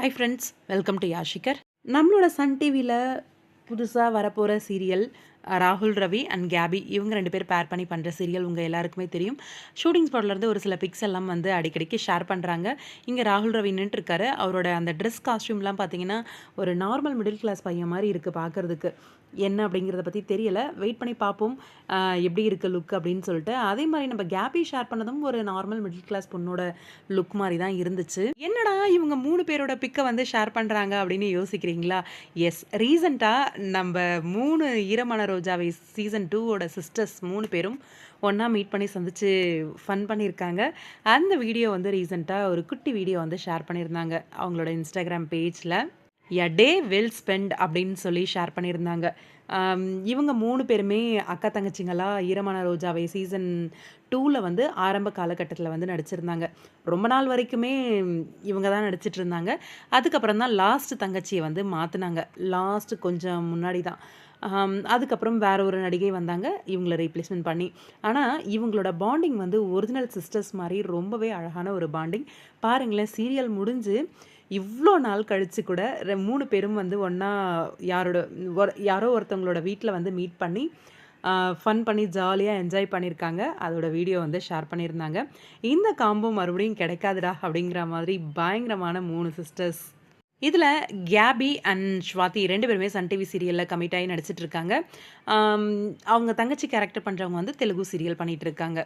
Hi friends welcome to Yashikar நம்மளோட Sun டிவியில் புதுசாக வரப்போகிற சீரியல் ராகுல் ரவி அண்ட் கேபி இவங்க ரெண்டு பேர் பேர் பண்ணி பண்ணுற சீரியல் உங்கள் எல்லாருக்குமே தெரியும். ஷூட்டிங் ஸ்பாட்லேருந்து ஒரு சில பிக்ஸ் எல்லாம் வந்து அடிக்கடிக்கு ஷேர் பண்ணுறாங்க இங்கே ராகுல் ரவி நின்றுருக்காரு அவரோட அந்த ட்ரெஸ் காஸ்டியூம்லாம் பார்த்தீங்கன்னா ஒரு நார்மல் மிடில் கிளாஸ் பையன் மாதிரி இருக்குது பார்க்குறதுக்கு என்ன அப்படிங்கிறத பற்றி தெரியலை. வெயிட் பண்ணி பார்ப்போம் எப்படி இருக்குது லுக் அப்படின்னு சொல்லிட்டு. அதே மாதிரி நம்ம கேபி ஷேர் பண்ணதும் ஒரு நார்மல் மிடில் கிளாஸ் பொண்ணோட லுக் மாதிரி தான் இருந்துச்சு. என்னடா இவங்க மூணு பேரோட பிக்கை வந்து ஷேர் பண்ணுறாங்க அப்படின்னு யோசிக்கிறீங்களா? எஸ் ரீசண்டாக நம்ம மூணு ஈரமான ரோஜாவை சீசன் டூவோட சிஸ்டர்ஸ் மூணு பேரும் ஒன்றா மீட் பண்ணி சந்தித்து ஃபன் பண்ணியிருக்காங்க. அந்த வீடியோ வந்து ரீசெண்டாக ஒரு குட்டி வீடியோ வந்து ஷேர் பண்ணியிருந்தாங்க. அவங்களோட இன்ஸ்டாகிராம் பேஜில் எ டே வெல் ஸ்பெண்ட் அப்படின்னு சொல்லி ஷேர் பண்ணியிருந்தாங்க. இவங்க மூணு பேருமே அக்கா தங்கச்சிங்களா ஈரமான ரோஜாவை சீசன் டூவில் வந்து ஆரம்ப காலகட்டத்தில் வந்து நடிச்சிருந்தாங்க. ரொம்ப நாள் வரைக்குமே இவங்க தான் நடிச்சிட்டு இருந்தாங்க அதுக்கப்புறம் தான் லாஸ்ட் தங்கச்சியை வந்து மாற்றினாங்க லாஸ்ட் கொஞ்சம் முன்னாடி தான். அதுக்கப்புறம் வேற ஒரு நடிகை வந்தாங்க. இவங்கள ரீப்ளேஸ்மெண்ட் பண்ணி. ஆனால் இவங்களோட பாண்டிங் வந்து ஒரிஜினல் சிஸ்டர்ஸ் மாதிரி ரொம்பவே அழகான ஒரு பாண்டிங் பாருங்களேன் சீரியல் முடிஞ்சு இவ்வளோ நாள் கழித்து கூட மூணு பேரும் வந்து ஒன்றா யாரோட ஒரு- யாரோ ஒருத்தவங்களோட வீட்டில் வந்து மீட் பண்ணி ஃபன் பண்ணி ஜாலியாக என்ஜாய் பண்ணியிருக்காங்க அதோட வீடியோ வந்து ஷேர் பண்ணியிருந்தாங்க இந்த காம்போ மறுபடியும் கிடைக்காதுடா அப்படிங்கிற மாதிரி பயங்கரமான மூணு சிஸ்டர்ஸ் இதில் கேபி அண்ட் ஸ்வாதி ரெண்டு பேருமே சன் டிவி சீரியலில் கமிட் ஆகி நடிச்சிட்டு இருக்காங்க. அவங்க தங்கச்சி கேரக்டர் பண்ணுறவங்க வந்து தெலுங்கு சீரியல் பண்ணிகிட்டு இருக்காங்க.